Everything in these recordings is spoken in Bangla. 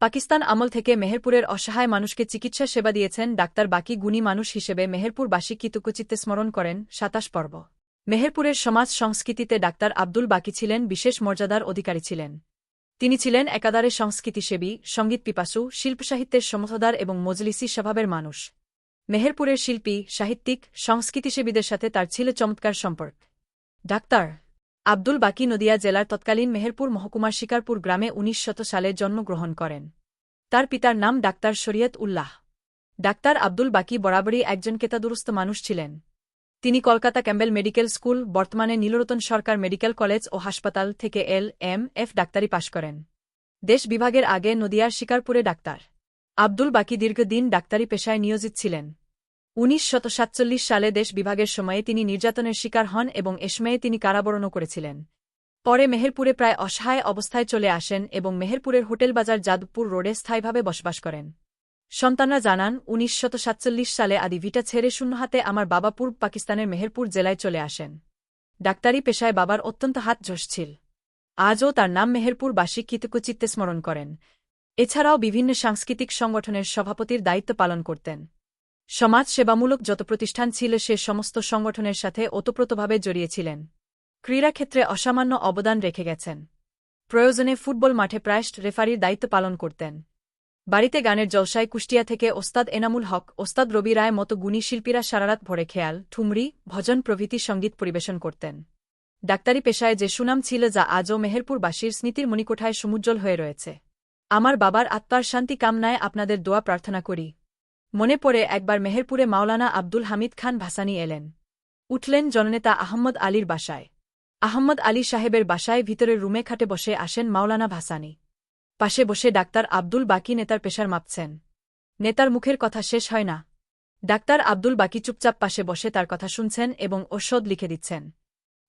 পাকিস্তান আমল থেকে মেহেরপুরের অসহায় মানুষকে চিকিৎসা সেবা দিয়েছেন ডাক্তার বাকি গুণী মানুষ হিসেবে মেহেরপুরবাসী কৃতজ্ঞচিত্তে স্মরণ করেন সাতাশ পর্ব। মেহেরপুরের সমাজ সংস্কৃতিতে ডাক্তার আব্দুল বাকি ছিলেন বিশেষ মর্যাদার অধিকারী ছিলেন। তিনি ছিলেন একাধারে সংস্কৃতিসেবী, সংগীত পিপাসু, শিল্পসাহিত্যের সমথদার এবং মজলিসি স্বভাবের মানুষ। মেহেরপুরের শিল্পী, সাহিত্যিক, সংস্কৃতিসেবীদের সাথে তার ছিল চমৎকার সম্পর্ক। ডাক্তার আব্দুল বাকি নদিয়া জেলার তৎকালীন মেহেরপুর মহকুমার শিকারপুর গ্রামে উনিশ সালে জন্মগ্রহণ করেন। তার পিতার নাম ডাক্তার শরিয়ত উল্লাহ। ডাক্তার আব্দুল বাকি বরাবরই একজন কেতাদুরস্ত মানুষ ছিলেন। তিনি কলকাতা ক্যাম্বেল মেডিকেল স্কুল, বর্তমানে নীলরতন সরকার মেডিকেল কলেজ ও হাসপাতাল থেকে এল, এম, এফ ডাক্তারি পাশ করেন। দেশ বিভাগের আগে নদিয়ার শিকারপুরে ডাক্তার। আব্দুল বাকি দীর্ঘদিন ডাক্তারি পেশায় নিয়োজিত ছিলেন। উনিশ সালে দেশ বিভাগের সময়ে তিনি নির্যাতনের শিকার হন এবং এ সময়ে তিনি কারাবরণও করেছিলেন। পরে মেহেরপুরে প্রায় অসহায় অবস্থায় চলে আসেন এবং মেহেরপুরের হোটেল বাজার যাদবপুর রোডে স্থায়ীভাবে বসবাস করেন। সন্তানরা জানান, উনিশ সালে আদি ভিটা ছেড়ে শূন্য হাতে আমার বাবা পূর্ব পাকিস্তানের মেহেরপুর জেলায় চলে আসেন। ডাক্তারি পেশায় বাবার অত্যন্ত হাত ছিল আজও তার নাম মেহেরপুর বাসী কৃতজ্ঞচিত্তে স্মরণ করেন। এছাড়াও বিভিন্ন সাংস্কৃতিক সংগঠনের সভাপতির দায়িত্ব পালন করতেন। সমাজ সেবামূলক যত প্রতিষ্ঠান ছিল, সে সমস্ত সংগঠনের সাথে ওতপ্রোতভাবে জড়িয়েছিলেন। ক্রীড়াক্ষেত্রে অসামান্য অবদান রেখে গেছেন। প্রয়োজনে ফুটবল মাঠে প্রায়শ রেফারির দায়িত্ব পালন করতেন। বাড়িতে গানের জলসায় কুষ্টিয়া থেকে ওস্তাদ এনামুল হক, ওস্তাদ রবি রায় মতো গুণী শিল্পীরা সারারাত ভরে খেয়াল, ঠুমরি, ভজন প্রভৃতি সংগীত পরিবেশন করতেন। ডাক্তারি পেশায় যে সুনাম ছিল, যা আজও মেহেরপুরবাসীর স্মৃতির মণিকোঠায় সমুজ্জ্বল হয়ে রয়েছে। আমার বাবার আত্মার শান্তি কামনায় আপনাদের দোয়া প্রার্থনা করি। মনে পড়ে একবার মেহেরপুরে মাওলানা আব্দুল হামিদ খান ভাসানি এলেন। উঠলেন জননেতা আহম্মদ আলীর বাসায়। আহম্মদ আলী সাহেবের বাসায় ভিতরের রুমে খাটে বসে আসেন মাওলানা ভাসানি। পাশে বসে ডাক্তার আব্দুল বাকি নেতার পেশার মাপছেন। নেতার মুখের কথা শেষ হয় না। ডাক্তার আব্দুল বাকি চুপচাপ পাশে বসে তার কথা শুনছেন এবং ঔষধ লিখে দিচ্ছেন।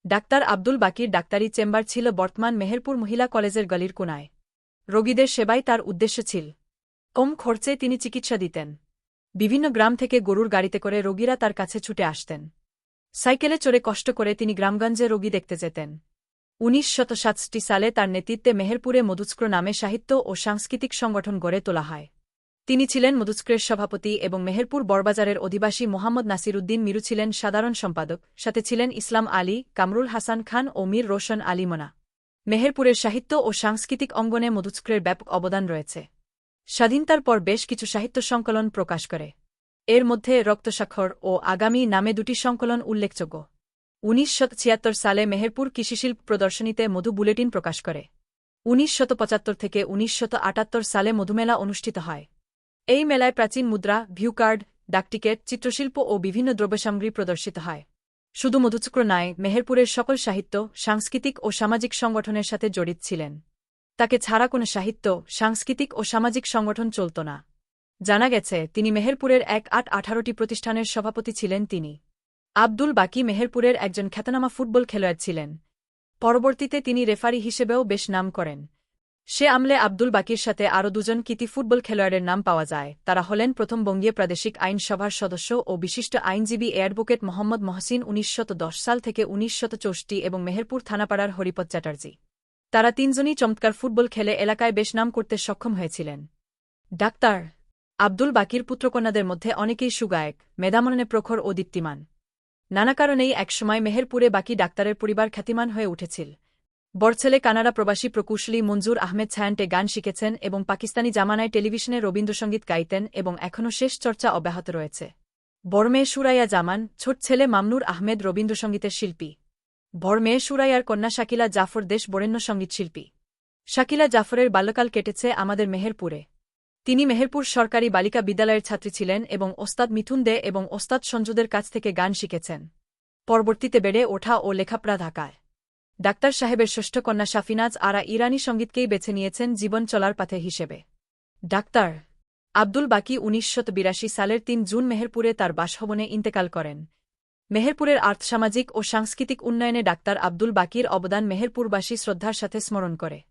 ডাক্তার আব্দুল বাকির ডাক্তারি চেম্বার ছিল বর্তমান মেহেরপুর মহিলা কলেজের গলির কোনায়। রোগীদের সেবাই তার উদ্দেশ্য ছিল। কম খরচে তিনি চিকিৎসা দিতেন। বিভিন্ন গ্রাম থেকে গরুর গাড়িতে করে রোগীরা তার কাছে ছুটে আসতেন। সাইকেলে চড়ে কষ্ট করে তিনি গ্রামগঞ্জে রোগী দেখতে যেতেন। উনিশ সালে তার নেতৃত্বে মেহেরপুরে মধুস্ক্র নামে সাহিত্য ও সাংস্কৃতিক সংগঠন গড়ে তোলা হয়। তিনি ছিলেন মধুস্ক্রের সভাপতি এবং মেহেরপুর বড়বাজারের অধিবাসী মোহাম্মদ নাসিরুদ্দিন মিরু ছিলেন সাধারণ সম্পাদক, সাথে ছিলেন ইসলাম আলী, কামরুল হাসান খান ও মীর রোশন আলিমনা মেহেরপুরের সাহিত্য ও সাংস্কৃতিক অঙ্গনে মধুস্ক্রের ব্যাপক অবদান রয়েছে। স্বাধীনতার পর বেশ কিছু সাহিত্য সংকলন প্রকাশ করে। এর মধ্যে রক্তস্বাক্ষর ও আগামী নামে দুটি সংকলন উল্লেখযোগ্য। উনিশ সালে মেহেরপুর কৃষিশিল্প প্রদর্শনীতে মধু বুলেটিন প্রকাশ করে। উনিশ থেকে উনিশ সালে মধুমেলা অনুষ্ঠিত হয়। এই মেলায় প্রাচীন মুদ্রা, ভিউকার্ড, ডাকটিকেট, চিত্রশিল্প ও বিভিন্ন দ্রব্যসামগ্রী প্রদর্শিত হয়। শুধু মধুচক্র নয়, মেহেরপুরের সকল সাহিত্য, সাংস্কৃতিক ও সামাজিক সংগঠনের সাথে জড়িত ছিলেন। তাকে ছাড়া কোনো সাহিত্য, সাংস্কৃতিক ও সামাজিক সংগঠন চলত না। জানা গেছে, তিনি মেহেরপুরের এক আট আঠারোটি প্রতিষ্ঠানের সভাপতি ছিলেন তিনি। আব্দুল বাকি মেহেরপুরের একজন খ্যাতনামা ফুটবল খেলোয়াড় ছিলেন। পরবর্তীতে তিনি রেফারি হিসেবেও বেশ নাম করেন। সে আমলে আব্দুল বাকির সাথে আরও দুজন কৃতি ফুটবল খেলোয়াড়ের নাম পাওয়া যায়। তারা হলেন প্রথম বঙ্গীয় প্রাদেশিক আইনসভার সদস্য ও বিশিষ্ট আইনজীবী অ্যাডভোকেট মোহাম্মদ মহসিন উনিশশত সাল থেকে উনিশশত এবং মেহেরপুর থানাপাড়ার হরিপদ চ্যাটার্জি। তারা তিনজনই চমৎকার ফুটবল খেলে এলাকায় বেশ নাম করতে সক্ষম হয়েছিলেন। ডাক্তার আব্দুল বাকির পুত্রকন্যাদের মধ্যে অনেকেই সুগায়ক মেধামননে প্রখর ও দীপ্তিমান। নানা কারণেই একসময় মেহেরপুরে বাকি ডাক্তারের পরিবার খ্যাতিমান হয়ে উঠেছিল। বরছেলে কানাডা প্রবাসী প্রকৌশলী মঞ্জুর আহমেদ ছায়ান্টে গান শিখেছেন এবং পাকিস্তানি জামানায় টেলিভিশনে রবীন্দ্রসঙ্গীত গাইতেন এবং এখনও শেষ চর্চা অব্যাহত রয়েছে। বরমে সুরাইয়া জামান, ছোট ছেলে মামনুর আহমেদ রবীন্দ্রসঙ্গীতের শিল্পী। বরমে সুরাইয়ার কন্যা শাকিলা জাফর দেশ বরেণ্য সঙ্গীতশিল্পী শাকিলা জাফরের বাল্যকাল কেটেছে আমাদের মেহেরপুরে। তিনি মেহেরপুর সরকারি বালিকা বিদ্যালয়ের ছাত্রী ছিলেন এবং ওস্তাদ মিথুন দে এবং ওস্তাদ সঞ্জুদের কাছ থেকে গান শিখেছেন। পরবর্তীতে বেড়ে ওঠা ও লেখাপড়া ঢাকায়। ডাক্তার সাহেবের ষষ্ঠ কন্যা শাফিনাজ আরা ইরানি সঙ্গীতকেই বেছে নিয়েছেন জীবন চলার পাথে হিসেবে। ডাক্তার আব্দুল বাকি উনিশশত সালের তিন জুন মেহেরপুরে তার বাসভবনে ইন্তেকাল করেন। মেহেরপুরের আর্থসামাজিক ও সাংস্কৃতিক উন্নয়নে ডাক্তার আব্দুল বাকির অবদান মেহেরপুরবাসী শ্রদ্ধার সাথে স্মরণ করে।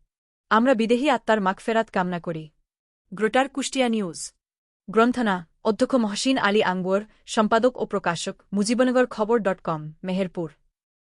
আমরা বিদেহী আত্মার মাগফেরাত কামনা করি। গ্রোটার কুষ্টিয়া নিউজ। গ্রন্থনা, অধ্যক্ষ মহসিন আলী আঙ্গুয়ার সম্পাদক ও প্রকাশক, মুজিবনগর খবর ডট কম, মেহেরপুর।